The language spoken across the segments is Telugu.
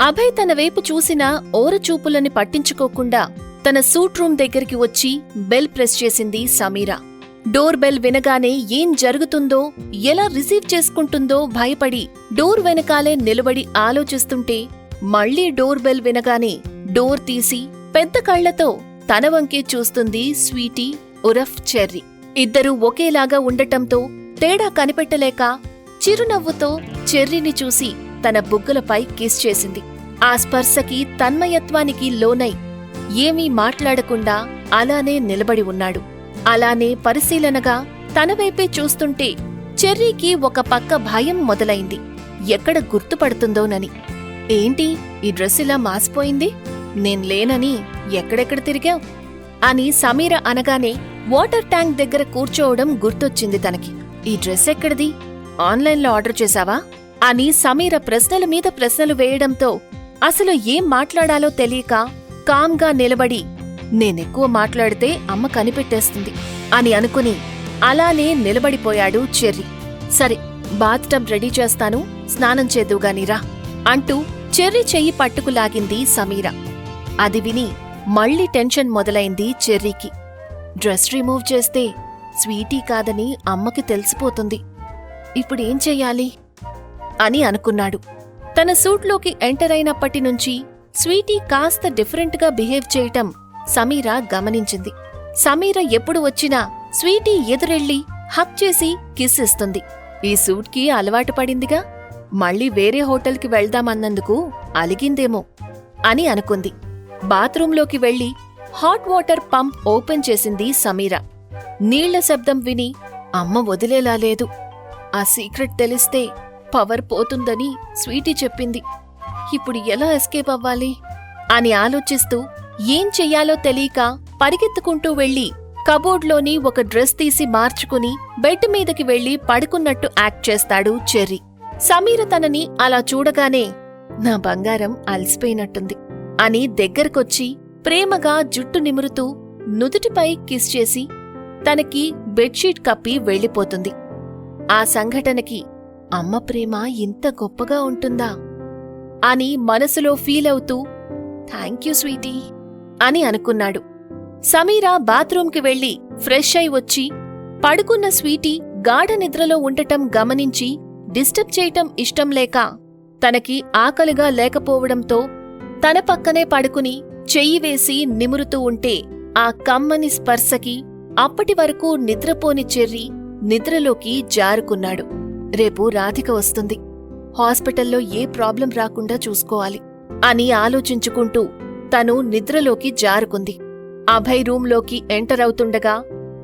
అభయ్ తన వైపు చూసిన ఓరచూపులని పట్టించుకోకుండా తన సూట్ రూమ్ దగ్గరికి వచ్చి బెల్ ప్రెస్ చేసింది సమీరా. డోర్ బెల్ వినగానే ఏం జరుగుతుందో ఎలా రిసీవ్ చేసుకుంటుందో భయపడి డోర్ వెనకాలే నిలబడి ఆలోచిస్తుంటే మళ్ళీ డోర్ బెల్ వినగానే డోర్ తీసి పెద్ద కళ్ళతో తన వంకే చూస్తుంది స్వీటీ ఉరఫ్ చెర్రీ. ఇద్దరూ ఒకేలాగా ఉండటంతో తేడా కనిపెట్టలేక చిరునవ్వుతో చెర్రీని చూసి తన బుగ్గలపై కిస్ చేసింది. ఆ స్పర్శకి తన్మయత్వానికి లోనై ఏమీ మాట్లాడకుండా అలానే నిలబడి ఉన్నాడు. అలానే పరిశీలనగా తన వైపే చూస్తుంటే చెర్రీకి ఒక పక్క భయం మొదలైంది. ఎక్కడ గుర్తుపడుతుందోనని. ఏంటి ఈ డ్రెస్ ఇలా మాసిపోయింది? నేను లేనని ఎక్కడెక్కడ తిరిగావ్? అని సమీర అనగానే వాటర్ ట్యాంక్ దగ్గర కూర్చోవడం గుర్తొచ్చింది తనకి. ఈ డ్రెస్ ఎక్కడిది? ఆన్లైన్లో ఆర్డర్ చేశావా? అని సమీర ప్రశ్నల మీద ప్రశ్నలు వేయడంతో అసలు ఏం మాట్లాడాలో తెలియక కామ్గా నిలబడి నేనెక్కువ మాట్లాడితే అమ్మ కనిపెట్టేస్తుంది అని అనుకుని అలానే నిలబడిపోయాడు చెర్రీ. సరే బాత్టబ్ రెడీ చేస్తాను స్నానం చేదువుగానిరా అంటూ చెర్రీ చెయ్యి పట్టుకులాగింది సమీర. అది విని మళ్ళీ టెన్షన్ మొదలైంది చెర్రీకి. డ్రెస్ రిమూవ్ చేస్తే స్వీటీ కాదని అమ్మకి తెలిసిపోతుంది. ఇప్పుడేం చెయ్యాలి? అని అనుకున్నాడు. తన సూట్లోకి ఎంటర్ అయినప్పటి నుంచి స్వీటీ కాస్త డిఫరెంట్గా బిహేవ్ చేయటం సమీర గమనించింది. సమీర ఎప్పుడు వచ్చినా స్వీటీ ఎదురెళ్ళి హక్ చేసి కిస్ ఇస్తుంది. ఈ సూట్కి అలవాటు పడిందిగా? మళ్ళీ వేరే హోటల్కి వెళ్దామన్నందుకు అలిగిందేమో అని అనుకుంది. బాత్రూంలోకి వెళ్ళి హాట్ వాటర్ పంప్ ఓపెన్ చేసింది సమీర. నీళ్ళ శబ్దం విని అమ్మ వదిలేలా లేదు. ఆ సీక్రెట్ తెలిస్తే పవర్ పోతుందని స్వీటీ చెప్పింది. ఇప్పుడు ఎలా ఎస్కేప్ అవ్వాలి? అని ఆలోచిస్తూ ఏం చెయ్యాలో తెలియక పరిగెత్తుకుంటూ వెళ్ళి కబోర్డ్లోని ఒక డ్రెస్ తీసి మార్చుకుని బెడ్ మీదకి వెళ్ళి పడుకున్నట్టు యాక్ట్ చేస్తాడు చెర్రీ. సమీర తనని అలా చూడగానే నా బంగారం అలసిపోయినట్టుంది అని దగ్గరకొచ్చి ప్రేమగా జుట్టు నిమురుతూ నుదుటిపై కిస్ చేసి తనకి బెడ్షీట్ కప్పి వెళ్ళిపోతుంది. ఆ సంఘటనకి అమ్మ ప్రేమ ఇంత గొప్పగా ఉంటుందా? అని మనసులో ఫీలవుతూ థ్యాంక్ యూ స్వీటీ అని అనుకున్నాడు. సమీరా బాత్రూంకి వెళ్ళి ఫ్రెష్ అయి వచ్చి పడుకున్న స్వీటీ గాఢ నిద్రలో ఉండటం గమనించి డిస్టర్బ్ చేయటం ఇష్టం లేక తనకి ఆకలిగా లేకపోవడంతో తన పక్కనే పడుకుని చెయ్యి వేసి నిమురుతూ ఉంటే ఆ కమ్మని స్పర్శకి అప్పటి వరకు నిద్రపోని చెర్రి నిద్రలోకి జారుకున్నాడు. రేపు రాధిక వస్తుంది. హాస్పిటల్లో ఏ ప్రాబ్లం రాకుండా చూసుకోవాలి అని ఆలోచించుకుంటూ తను నిద్రలోకి జారుకుంది. అభయ్ రూంలోకి ఎంటర్ అవుతుండగా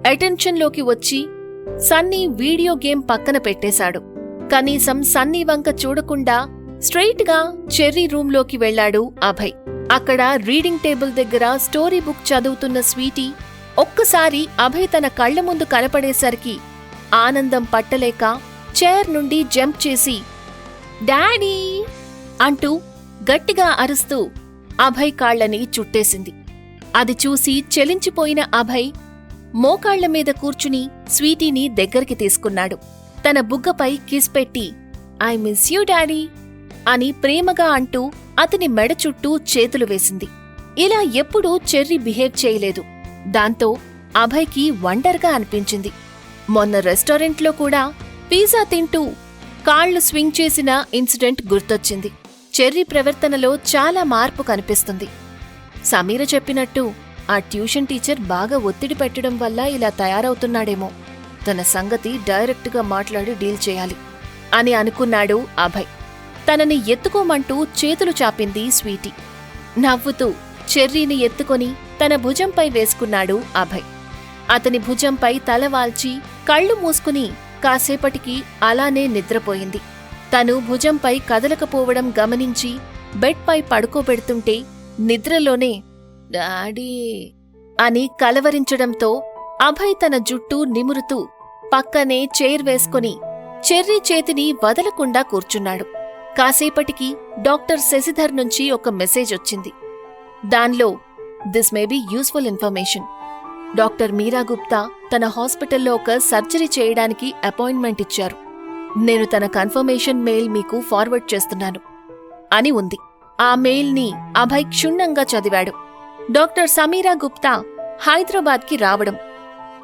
అటెన్షన్లోకి వచ్చి సన్నీ వీడియో గేమ్ పక్కన పెట్టేశాడు. కనీసం సన్నీ వంక చూడకుండా స్ట్రెయిట్గా చెర్రీ రూంలోకి వెళ్ళాడు అభయ్. అక్కడ రీడింగ్ టేబుల్ దగ్గర స్టోరీ బుక్ చదువుతున్న స్వీటీ ఒక్కసారి అభయ్ తన కళ్ళ ముందు కనపడేసరికి ఆనందం పట్టలేక చైర్ నుండి జంప్ చేసి డాడీ! అంటూ గట్టిగా అరుస్తూ అభయ్ కాళ్ళని చుట్టేసింది. అది చూసి చెలించిపోయిన అభయ్ మోకాళ్ళ మీద కూర్చుని స్వీటీని దగ్గరికి తీసుకున్నాడు. తన బుగ్గపై కిస్ పెట్టి ఐ మిస్ యూ డాడీ! అని ప్రేమగా అంటూ అతని మెడ చుట్టూ చేతులు వేసింది. ఇలా ఎప్పుడూ చెర్రీ బిహేవ్ చేయలేదు. దాంతో అభయ్కి వండర్గా అనిపించింది. మొన్న రెస్టారెంట్లో కూడా పిజ్జా తింటూ కాళ్ళు స్వింగ్ చేసిన ఇన్సిడెంట్ గుర్తొచ్చింది. చెర్రీ ప్రవర్తనలో చాలా మార్పు కనిపిస్తుంది. సమీర చెప్పినట్టు ఆ ట్యూషన్ టీచర్ బాగా ఒత్తిడి పెట్టడం వల్ల ఇలా తయారవుతున్నాడేమో. తన సంగతి డైరెక్ట్గా మాట్లాడి డీల్ చేయాలి అని అనుకున్నాడు అభయ్. తనని ఎత్తుకోమంటూ చేతులు చాపింది స్వీటీ. నవ్వుతూ చెర్రీని ఎత్తుకొని తన భుజంపై వేసుకున్నాడు అభయ్. అతని భుజంపై తల వాల్చి కళ్ళు మూసుకుని కాసేపటికి అలానే నిద్రపోయింది. తను భుజంపై కదలకపోవడం గమనించి బెడ్పై పడుకోబెడుతుంటే నిద్రలోనే డాడీ అని కలవరించడంతో అభయ్ తన జుట్టు నిమురుతూ పక్కనే చైర్ వేసుకొని చెర్రీ చేతిని వదలకుండా కూర్చున్నాడు. కాసేపటికి డాక్టర్ శశిధర్ నుంచి ఒక మెసేజ్ వచ్చింది. దానిలో this may be useful information. Doctor Meera Gupta తన హాస్పిటల్లో ఒక సర్జరీ చేయడానికి అపాయింట్మెంట్ ఇచ్చారు. నేను తన కన్ఫర్మేషన్ మెయిల్ మీకు ఫార్వర్డ్ చేస్తున్నాను అని ఉంది. ఆ మెయిల్ని అభయ్ క్షుణ్ణంగా చదివాడు. డాక్టర్ సమీరా గుప్తా హైదరాబాద్కి రావడం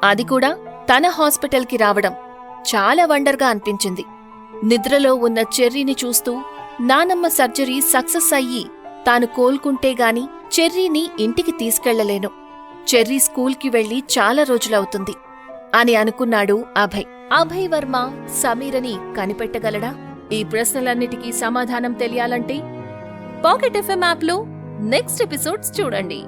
అది కూడా తన హాస్పిటల్కి రావడం చాలా వండర్గా అనిపించింది. నిద్రలో ఉన్న చెర్రీని చూస్తూ నానమ్మ సర్జరీ సక్సెస్ అయ్యి తాను కోలుకుంటే గాని చెర్రీని ఇంటికి తీసుకెళ్ళలేను. చెర్రీ స్కూల్కి వెళ్ళి చాలా రోజులవుతుంది అని అనుకున్నాడు అభయ్. అభయ్ వర్మ సమీరని కనిపెట్టగలడా? ఈ ప్రశ్నలన్నిటికీ సమాధానం తెలియాలంటే పాకెట్ ఎఫ్ఎం యాప్లో నెక్స్ట్ ఎపిసోడ్స్ చూడండి.